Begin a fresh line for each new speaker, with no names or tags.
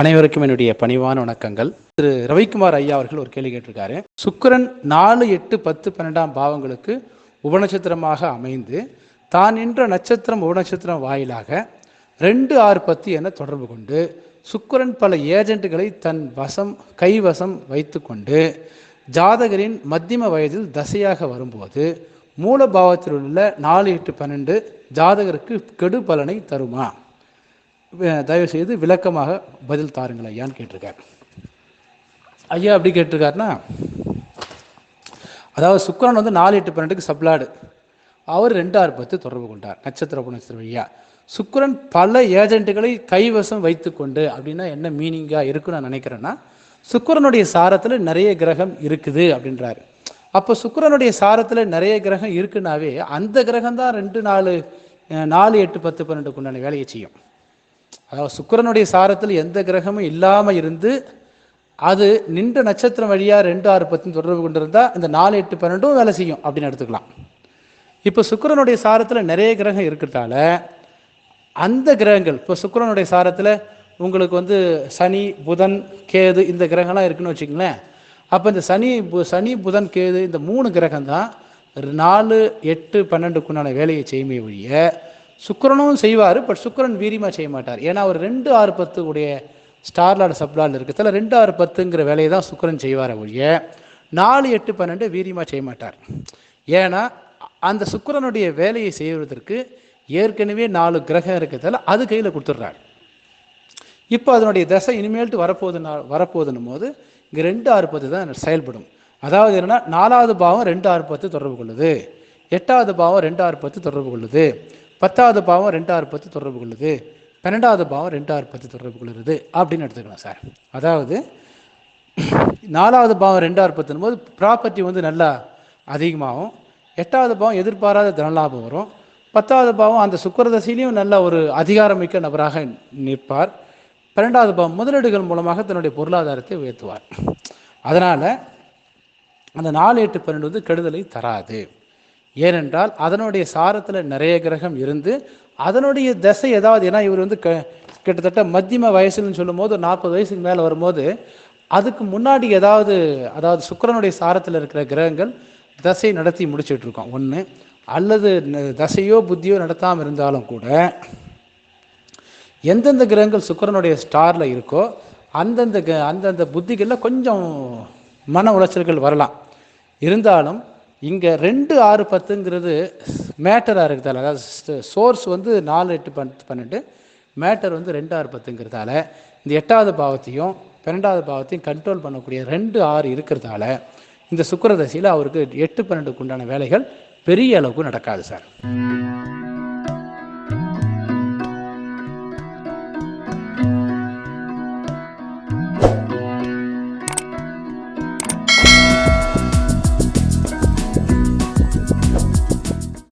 அனைவருக்கும் என்னுடைய பணிவான வணக்கங்கள். திரு ரவிக்குமார் ஐயா அவர்கள் ஒரு கேள்வி கேட்டிருக்காரு. சுக்கிரன் நாலு எட்டு பத்து பன்னெண்டாம் பாவங்களுக்கு உபநட்சத்திரமாக அமைந்து தான் நின்ற நட்சத்திரம் உபநட்சத்திரம் வாயிலாக ரெண்டு ஆறு பத்து என தொடர்பு கொண்டு சுக்கரன் பல ஏஜென்ட்டுகளை தன் வசம் கைவசம் வைத்துக்கொண்டு ஜாதகரின் மத்தியம வயதில் தசையாக வரும்போது மூலபாவத்தில் உள்ள நாலு எட்டு பன்னெண்டு ஜாதகருக்கு கெடு பலனை தருமா? தயவு செய்து விளக்கமாக பதில் தாருங்கள் ஐயான்னு கேட்டிருக்கார். ஐயா அப்படி கேட்டிருக்காருன்னா அதாவது சுக்கரன் வந்து நாலு எட்டு பன்னெண்டுக்கு சப்ளாடு அவர் ரெண்டு ஆறு பத்து தொடர்பு கொண்டார் நட்சத்திர புனஸ்திர ஐயா சுக்கரன் பல ஏஜென்ட்டுகளை கைவசம் வைத்துக்கொண்டு அப்படின்னா என்ன மீனிங்காக இருக்குன்னு நான் நினைக்கிறேன்னா சுக்கரனுடைய சாரத்தில் நிறைய கிரகம் இருக்குது அப்படின்றாரு. அப்போ சுக்கரனுடைய சாரத்தில் நிறைய கிரகம் இருக்குனாவே அந்த கிரகம் தான் ரெண்டு நாலு நாலு எட்டு பத்து பன்னெண்டுக்கு உண்டான வேலையை செய்யும். அதாவது சுக்கிரனுடைய சாரத்தில் எந்த கிரகமும் இல்லாமல் இருந்து அது நின்ற நட்சத்திரம் வழியாக ரெண்டு ஆறு பத்து தொடர்பு கொண்டிருந்தால் இந்த நாலு எட்டு பன்னெண்டும் வேலை செய்யும் அப்படின்னு எடுத்துக்கலாம். இப்போ சுக்கரனுடைய சாரத்தில் நிறைய கிரகம் இருக்கிறதால அந்த கிரகங்கள் இப்போ சுக்கரனுடைய சாரத்தில் உங்களுக்கு வந்து சனி புதன் கேது இந்த கிரகம்லாம் இருக்குன்னு வச்சுங்களேன் அப்போ இந்த சனி பு- சனி புதன் கேது இந்த மூணு கிரகம் தான் நாலு எட்டு பன்னெண்டுக்குண்டான வேலையை செய்யுமே ஒழிய சுக்கிரனும் செய்வார் பட் சுக்கரன் வீரியமாக செய்ய மாட்டார். ஏன்னா அவர் ரெண்டு ஆறு பத்து உடைய ஸ்டார்லாட் சப்லால் இருக்கிறதுல ரெண்டு ஆறு பத்துங்கிற வேலையை தான் சுக்கரன் செய்வார் ஒழிய நாலு எட்டு பன்னெண்டு வீரியமாக செய்ய மாட்டார். ஏன்னா அந்த சுக்கரனுடைய வேலையை செய்வதற்கு ஏற்கனவே நாலு கிரகம் இருக்கிறதால அது கையில் கொடுத்துட்றாரு. இப்போ அதனுடைய தசை இனிமேல்ட்டு வரப்போகுதுன்னா வரப்போகுதுன்னும் போது இங்கே ரெண்டு ஆறு பத்து தான் செயல்படும். அதாவது என்னன்னா நாலாவது பாவம் ரெண்டு ஆறு பத்து தொடர்பு கொள்ளுது. எட்டாவது பாவம் ரெண்டு ஆறு பத்து தொடர்பு கொள்ளுது. பத்தாவது பாவம் ரெண்டு பத்து தொடர்பு கொள்ளுது. பன்னெண்டாவது பாவம் ரெண்டு பத்து தொடர்பு கொள்ளுது. அப்படின்னு எடுத்துக்கலாம் சார். அதாவது நாலாவது பாவம் ரெண்டு ஆறு பத்துன்னு போது ப்ராப்பர்ட்டி வந்து நல்லா அதிகமாகும். எட்டாவது பாவம் எதிர்பாராத தனலாபம் வரும். பத்தாவது பாவம் அந்த சுக்கரதசையிலையும் நல்ல ஒரு அதிகாரமிக்க நபராக நிற்பார். பன்னெண்டாவது பாவம் முதலீடுகள் மூலமாக தன்னுடைய பொருளாதாரத்தை உயர்த்துவார். அதனால் அந்த நாலு எட்டு பன்னெண்டு வந்து கெடுதலை தராது. ஏனென்றால் அதனுடைய சாரத்தில் நிறைய கிரகம் இருந்து அதனுடைய தசை ஏதாவது ஏன்னா இவர் வந்து க கிட்டத்தட்ட மத்தியம வயசுன்னு சொல்லும்போது நாற்பது வயசுக்கு மேலே வரும்போது அதுக்கு முன்னாடி ஏதாவது அதாவது சுக்கிரனுடைய சாரத்தில் இருக்கிற கிரகங்கள் தசை நடத்தி முடிச்சிட்டு இருக்கோம். ஒன்று அல்லது தசையோ புத்தியோ நடத்தாமல் இருந்தாலும் கூட எந்தெந்த கிரகங்கள் சுக்கரனுடைய ஸ்டாரில் இருக்கோ அந்தந்த அந்தந்த புத்திகளில் கொஞ்சம் மன உளைச்சல்கள் வரலாம். இருந்தாலும் இங்கே ரெண்டு ஆறு பத்துங்கிறது மேட்டராக இருக்கிறதால அதாவது சோர்ஸ் வந்து நாலு எட்டு பத்து பன்னெண்டு மேட்டர் வந்து ரெண்டு ஆறு பத்துங்கிறதால இந்த எட்டாவது பாவத்தையும் பன்னெண்டாவது பாவத்தையும் கண்ட்ரோல் பண்ணக்கூடிய ரெண்டு ஆறு இருக்கிறதால இந்த சுக்கரதசையில் அவருக்கு எட்டு பன்னெண்டுக்கு உண்டான வேலைகள் பெரிய அளவுக்கு நடக்காது சார்.